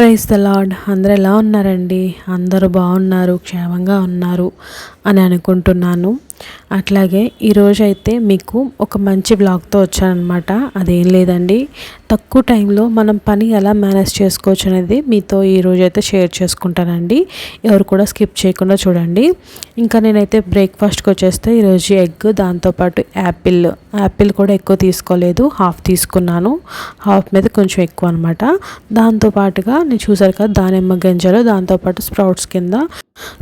Praise the lord అందరు ఎలా ఉన్నారండి? అందరూ బాగున్నారు క్షేమంగా ఉన్నారు అని అనుకుంటున్నాను. అట్లాగే ఈరోజు అయితే మీకు ఒక మంచి బ్లాగ్తో వచ్చానమాట అదేం లేదండి. తక్కువ టైంలో మనం పని ఎలా మేనేజ్ చేసుకోవచ్చు అనేది మీతో ఈరోజు అయితే షేర్ చేసుకుంటానండి. ఎవరు కూడా స్కిప్ చేయకుండా చూడండి. ఇంకా నేనైతే బ్రేక్ఫాస్ట్కి వచ్చేస్తే ఈరోజు ఎగ్ దాంతోపాటు యాపిల్. యాపిల్ కూడా ఎక్కువ తీసుకోలేదు. హాఫ్ తీసుకున్నాను. హాఫ్ మీద కొంచెం ఎక్కువ అనమాట దాంతోపాటుగా నేను చూసారు కదా దానిమ్మ గింజలు దాంతోపాటు స్ప్రౌట్స్ కింద.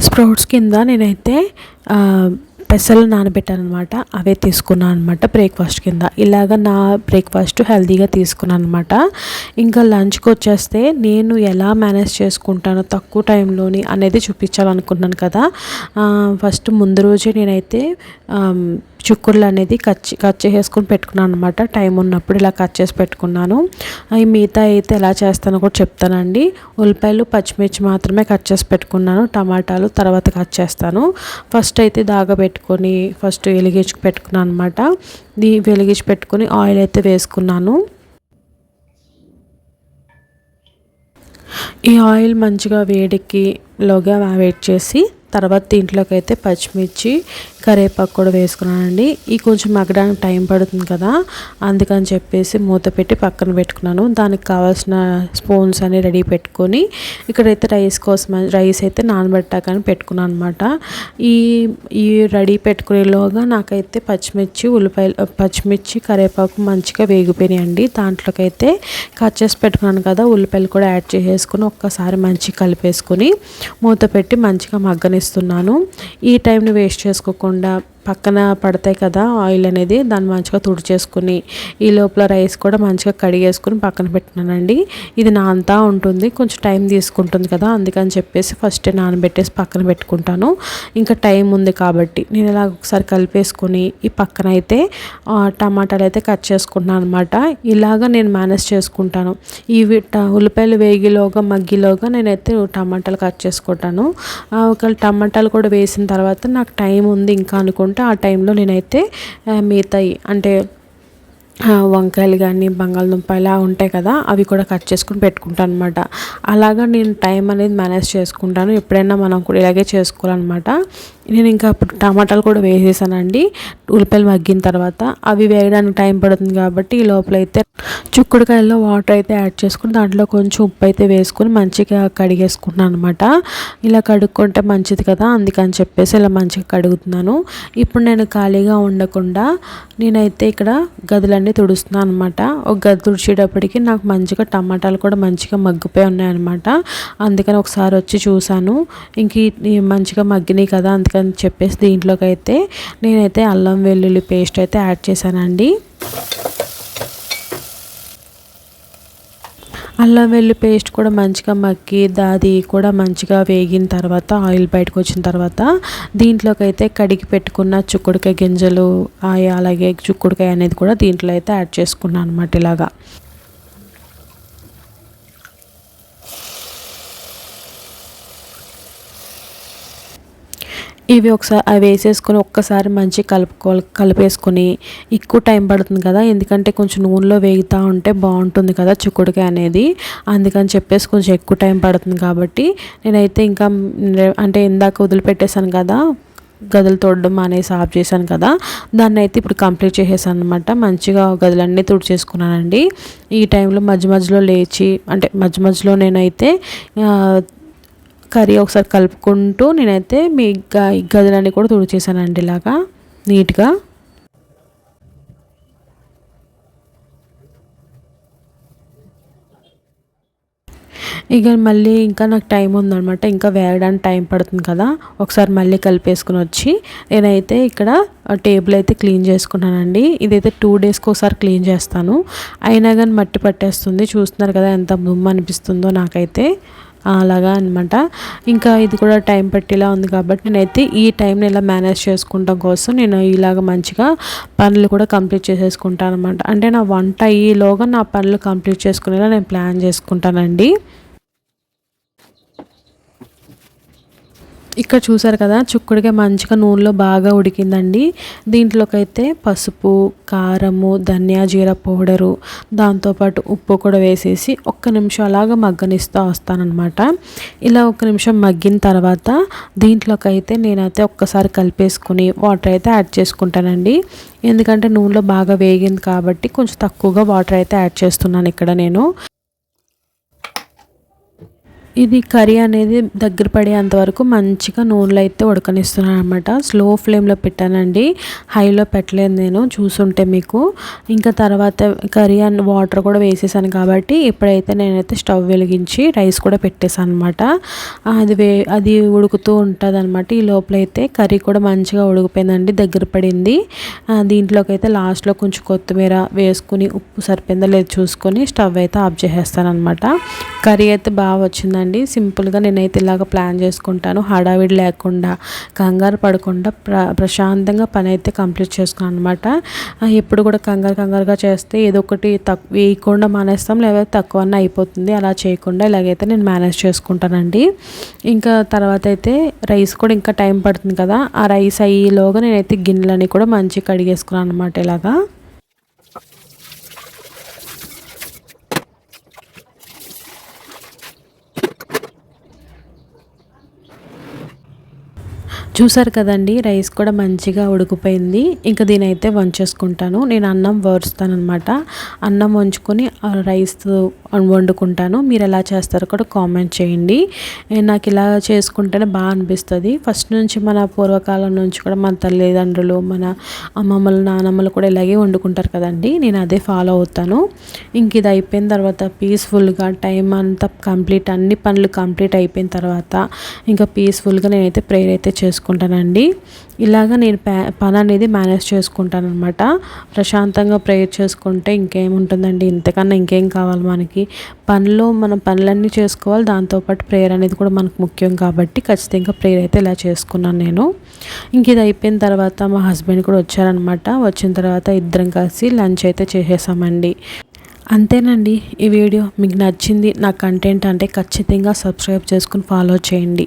స్ప్రౌట్స్ కింద నేనైతే పెసలు నానబెట్టాను అనమాట అవే తీసుకున్నాను అనమాట బ్రేక్ఫాస్ట్ కింద. ఇలాగ నా బ్రేక్ఫాస్ట్ హెల్తీగా తీసుకున్నాను అనమాట ఇంకా లంచ్కి వచ్చేస్తే నేను ఎలా మేనేజ్ చేసుకుంటానో తక్కువ టైంలోని అనేది చూపించాలనుకున్నాను కదా. ఫస్ట్ ముందు రోజే నేనైతే చిక్కుళ్ళు అనేది కట్ కట్ చేసేసుకుని పెట్టుకున్నాను అనమాట టైం ఉన్నప్పుడు ఇలా కట్ చేసి పెట్టుకున్నాను. అవి మిగతా అయితే ఎలా చేస్తానో కూడా చెప్తానండి. ఉల్లిపాయలు పచ్చిమిర్చి మాత్రమే కట్ చేసి పెట్టుకున్నాను. టమాటాలు తర్వాత కట్ చేస్తాను. ఫస్ట్ అయితే దాగా పెట్టుకొని ఫస్ట్ వెలిగించి పెట్టుకున్నాను అనమాట దీ వెలిగించి పెట్టుకొని ఆయిల్ అయితే వేసుకున్నాను. ఈ ఆయిల్ మంచిగా వేడికి లోగా వెయిట్ చేసి తర్వాత దీంట్లోకి అయితే పచ్చిమిర్చి కరివేపాకు కూడా వేసుకున్నానండి. ఈ కొంచెం మగ్గడానికి టైం పడుతుంది కదా అందుకని చెప్పేసి మూత పెట్టి పక్కన పెట్టుకున్నాను. దానికి కావాల్సిన స్పూన్స్ అన్ని రెడీ పెట్టుకొని ఇక్కడైతే రైస్ కోసం రైస్ అయితే నానబెట్టాకని పెట్టుకున్నాను అనమాట ఈ ఈ రెడీ పెట్టుకునేలోగా నాకైతే పచ్చిమిర్చి ఉల్లిపాయలు పచ్చిమిర్చి కరేపాకు మంచిగా వేగిపోయినాయండి. దాంట్లోకి అయితే కట్ చేసి పెట్టుకున్నాను కదా ఉల్లిపాయలు కూడా యాడ్ చేసేసుకుని ఒక్కసారి మంచిగా కలిపేసుకొని మూత పెట్టి మంచిగా మగ్గనిస్తున్నాను ఈ టైంని వేస్ట్ చేసుకోకుండా పక్కన పడతాయి కదా ఆయిల్ అనేది దాన్ని మంచిగా తుడిచేసుకుని ఈ లోపల రైస్ కూడా మంచిగా కడిగేసుకుని పక్కన పెట్టినానండి. ఇది నానతా ఉంటుంది కొంచెం టైం తీసుకుంటుంది కదా అందుకని చెప్పేసి ఫస్ట్ నానబెట్టేసి పక్కన పెట్టుకుంటాను. ఇంకా టైం ఉంది కాబట్టి నేను ఇలా ఒకసారి కలిపేసుకొని ఈ పక్కన అయితే టమాటాలు అయితే కట్ చేసుకుంటున్నాను అనమాట ఇలాగ నేను మేనేజ్ చేసుకుంటాను. ఈ ఉల్లిపాయలు వేగిలోగా మగ్గిలోగా నేనైతే టమాటాలు కట్ చేసుకుంటాను. ఒకవేళ టమాటాలు కూడా వేసిన తర్వాత నాకు టైం ఉంది ఇంకా అనుకుంటే ఆ టైంలో నేనైతే మిగతాయి అంటే వంకాయలు కానీ బంగాళదుంప ఇలా ఉంటాయి కదా అవి కూడా కట్ చేసుకుని పెట్టుకుంటాను అనమాట అలాగా నేను టైం అనేది మేనేజ్ చేసుకుంటాను. ఎప్పుడైనా మనం కూడా ఇలాగే చేసుకోవాలన్నమాట. నేను ఇంకా అప్పుడు టమాటాలు కూడా వేసేసానండి. ఉల్లిపాయలు మగ్గిన తర్వాత అవి వేయడానికి టైం పడుతుంది కాబట్టి ఈ లోపల అయితే చుక్కుడుకాయల్లో వాటర్ అయితే యాడ్ చేసుకుని దాంట్లో కొంచెం ఉప్పు అయితే వేసుకుని మంచిగా కడిగేసుకున్నాను అనమాట ఇలా కడుక్కుంటే మంచిది కదా అందుకని చెప్పేసి ఇలా మంచిగా కడుగుతున్నాను. ఇప్పుడు నేను ఖాళీగా ఉండకుండా నేనైతే ఇక్కడ గదులన్నీ తుడుస్తున్నాను అనమాట ఒక గది తుడిచేటప్పటికి నాకు మంచిగా టమాటాలు కూడా మంచిగా మగ్గిపోయి ఉన్నాయన్నమాట. అందుకని ఒకసారి వచ్చి చూశాను. ఇంక మంచిగా మగ్గినాయి కదా అందుకని చెప్పేసి దీంట్లోకి అయితే నేనైతే అల్లం వెల్లుల్లి పేస్ట్ అయితే యాడ్ చేశానండి. అల్లం వెల్లి పేస్ట్ కూడా మంచిగా మక్కి దాది కూడా మంచిగా వేగిన తర్వాత ఆయిల్ బయటకు వచ్చిన తర్వాత దీంట్లోకి అయితే కడిగి పెట్టుకున్న చుక్కుడుకాయ గింజలు అలాగే చుక్కుడుకాయ అనేది కూడా దీంట్లో అయితే యాడ్ చేసుకున్నాను అనమాట ఇలాగా. ఇవి ఒకసారి అవి వేసేసుకొని ఒక్కసారి మంచి కలుపుకోవాలి కలిపేసుకొని ఎక్కువ టైం పడుతుంది కదా ఎందుకంటే కొంచెం నూనెలో వేగుతూ ఉంటే బాగుంటుంది కదా చిక్కుడుకాయ అనేది. అందుకని చెప్పేసి కొంచెం ఎక్కువ టైం పడుతుంది కాబట్టి నేనైతే ఇంకా అంటే ఇందాక వదిలిపెట్టేశాను కదా గదులు తోడడం అనేసి ఆఫ్ చేశాను కదా దాన్ని అయితే ఇప్పుడు కంప్లీట్ చేసేసాను అనమాట మంచిగా గదులన్నీ తుడిచేసుకున్నానండి. ఈ టైంలో మధ్య మధ్యలో లేచి అంటే మధ్య మధ్యలో నేనైతే కర్రీ ఒకసారి కలుపుకుంటూ నేనైతే మీ గదులన్నీ కూడా తుడిచేసానండి ఇలాగా నీట్గా. ఇక మళ్ళీ ఇంకా నాకు టైం ఉందనమాట ఇంకా వేయడానికి టైం పడుతుంది కదా ఒకసారి మళ్ళీ కలిపేసుకుని వచ్చి నేనైతే ఇక్కడ టేబుల్ అయితే క్లీన్ చేసుకున్నానండి ఇదైతే టూ డేస్కి ఒకసారి క్లీన్ చేస్తాను. అయినా కానీ మట్టి పట్టేస్తుంది చూస్తున్నారు కదా ఎంత దుమ్ము అనిపిస్తుందో నాకైతే. అలాగా అనమాట ఇంకా ఇది కూడా టైం పట్టేలా ఉంది కాబట్టి నేనైతే ఈ టైంని ఇలా మేనేజ్ చేసుకుంటాం కోసం నేను ఇలాగ మంచిగా పనులు కూడా కంప్లీట్ చేసేసుకుంటాను అనమాట అంటే నా వంట ఈలోగా నా పనులు కంప్లీట్ చేసుకునేలా నేను ప్లాన్ చేసుకుంటానండి. ఇక్కడ చూసారు కదా చుక్కుడిగా మంచిగా నూనెలో బాగా ఉడికిందండి. దీంట్లోకి అయితే పసుపు కారము ధనియా జీర పౌడరు దాంతోపాటు ఉప్పు కూడా వేసేసి ఒక్క నిమిషం అలాగా మగ్గనిస్తూ వస్తానమాట ఇలా ఒక నిమిషం మగ్గిన తర్వాత దీంట్లోకి అయితే నేనైతే ఒక్కసారి కలిపేసుకుని వాటర్ అయితే యాడ్ చేసుకుంటానండి. ఎందుకంటే నూనెలో బాగా వేగింది కాబట్టి కొంచెం తక్కువగా వాటర్ అయితే యాడ్ చేస్తున్నాను ఇక్కడ నేను. ఇది కర్రీ అనేది దగ్గర పడేంత వరకు మంచిగా నూనెలో అయితే ఉడకనిస్తున్నాను అనమాట స్లో ఫ్లేమ్లో పెట్టానండి. హైలో పెట్టలేదు నేను చూసుంటే మీకు. ఇంకా తర్వాత కర్రీ అండ్ వాటర్ కూడా వేసేసాను కాబట్టి ఇప్పుడైతే నేనైతే స్టవ్ వెలిగించి రైస్ కూడా పెట్టేశాను అనమాట అది వే అది ఉడుకుతూ ఉంటుంది అనమాట ఈ లోపలైతే కర్రీ కూడా మంచిగా ఉడికిపోయిందండి దగ్గర పడింది. దీంట్లోకి అయితే లాస్ట్లో కొంచెం కొత్తిమీర వేసుకుని ఉప్పు సరిపోయిందో లేదు చూసుకొని స్టవ్ అయితే ఆఫ్ చేసేస్తాను అనమాట కర్రీ అయితే బాగా వచ్చిందండి. అండి సింపుల్గా నేనైతే ఇలాగ ప్లాన్ చేసుకుంటాను. హడావిడి లేకుండా కంగారు పడకుండా ప్ర ప్రశాంతంగా పని అయితే కంప్లీట్ చేసుకున్నాను అనమాట ఎప్పుడు కూడా కంగారు కంగారుగా చేస్తే ఏదో ఒకటి తక్కువ వేయకుండా మానేస్తాం లేకపోతే తక్కువ అన్న అయిపోతుంది. అలా చేయకుండా ఇలాగైతే నేను మేనేజ్ చేసుకుంటానండి. ఇంకా తర్వాత అయితే రైస్ కూడా ఇంకా టైం పడుతుంది కదా. ఆ రైస్ అయ్యేలోగా నేనైతే గిన్నెలని కూడా మంచిగా కడిగేసుకున్నాను అనమాట ఇలాగా. చూసారు కదండి రైస్ కూడా మంచిగా ఉడికిపోయింది. ఇంకా దీని అయితే వంచేసుకుంటాను. నేను అన్నం వరుస్తాను అనమాట అన్నం వంచుకొని రైస్ వండుకుంటాను. మీరు ఎలా చేస్తారో కూడా కామెంట్ చేయండి. నాకు ఇలా చేసుకుంటేనే బాగా అనిపిస్తుంది. ఫస్ట్ నుంచి మన పూర్వకాలం నుంచి కూడా మన తల్లిదండ్రులు మన అమ్మమ్మలు నానమ్మలు కూడా ఇలాగే వండుకుంటారు కదండి. నేను అదే ఫాలో అవుతాను. ఇంక ఇది అయిపోయిన తర్వాత పీస్ఫుల్గా టైం అంతా కంప్లీట్ అన్ని పనులు కంప్లీట్ అయిపోయిన తర్వాత ఇంకా పీస్ఫుల్గా నేనైతే ప్రేయర్ అయితే చేసుకుంటాను. చేసుకుంటానండి. ఇలాగ నేను పని అనేది మేనేజ్ చేసుకుంటానమాట ప్రశాంతంగా ప్రేయర్ చేసుకుంటే ఇంకేముంటుందండి? ఇంతకన్నా ఇంకేం కావాలి మనకి? పనిలో మనం పనులన్నీ చేసుకోవాలి. దాంతోపాటు ప్రేయర్ అనేది కూడా మనకు ముఖ్యం కాబట్టి ఖచ్చితంగా ప్రేయర్ అయితే ఇలా చేసుకున్నాను నేను. ఇంక ఇది అయిపోయిన తర్వాత మా హస్బెండ్ కూడా వచ్చారనమాట వచ్చిన తర్వాత ఇద్దరం కలిసి లంచ్ అయితే చేసేసామండి. అంతేనండి ఈ వీడియో. మీకు నచ్చింది నా కంటెంట్ అంటే ఖచ్చితంగా సబ్స్క్రైబ్ చేసుకుని ఫాలో చేయండి.